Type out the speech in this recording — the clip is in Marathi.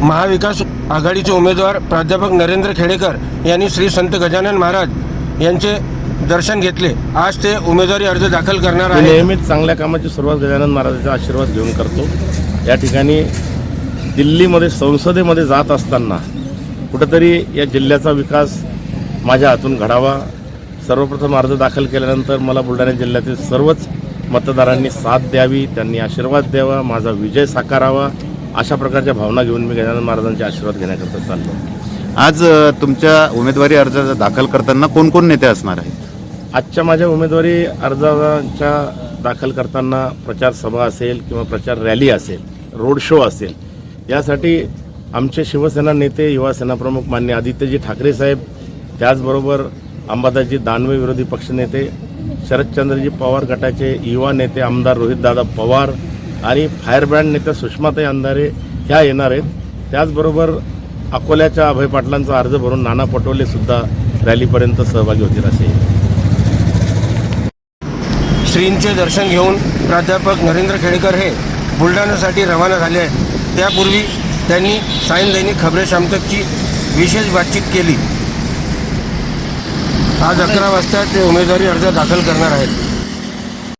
महाविकास आघाडीचे उमेदवार प्राध्यापक नरेंद्र खेडेकर यांनी श्री संत गजानन महाराज यांचे दर्शन घेतले. आज ते उमेदवारी अर्ज दाखल करणार मी आहेत. नेहमीच चांगल्या कामाची सुरुवात गजानन महाराजांचा आशीर्वाद घेऊन करतो. या ठिकाणी दिल्लीमध्ये संसदेमध्ये जात असताना कुठंतरी या जिल्ह्याचा विकास माझ्या हातून घडावा. सर्वप्रथम अर्ज दाखल केल्यानंतर मला बुलढाणा जिल्ह्यातील सर्वच मतदारांनी साथ द्यावी त्यांनी आशीर्वाद द्यावा माझा विजय साकारावा. अशा प्रकारच्या भावना घेऊन मी गजानन महाराजांचे आशीर्वाद घेण्याकरता चाललो. आज तुमच्या उमेदवारी अर्ज दाखल करताना कोण कोण नेते असणार आहेत? आजच्या माझ्या उमेदवारी अर्जाच्या दाखल करताना प्रचार सभा असेल किंवा प्रचार रॅली असेल रोड शो असेल यासाठी आमचे शिवसेना नेते युवा सेना प्रमुख मान्य आदित्यजी ठाकरे साहेब त्याचबरोबर अंबादासजी दानवे विरोधी पक्षनेते शरदचंद्रजी पवार गटाचे युवा नेते आमदार रोहितदादा पवार आणि फायर ब्रँड नेत्या सुषमाताई अंधारे ह्या येणार आहेत. त्याचबरोबर अकोल्याच्या अभय पाटलांचा अर्ज भरून नाना पटोले सुद्धा रॅलीपर्यंत सहभागी होतील असे. श्रींचे दर्शन घेऊन प्राध्यापक नरेंद्र खेडेकर हे बुलढाण्यासाठी रवाना झाले आहेत. त्यापूर्वी त्यांनी सायन दैनिक खबरे शामतकची विशेष बातचीत केली. आज अकरा वाजता ते उमेदवारी अर्ज दाखल करणार आहेत.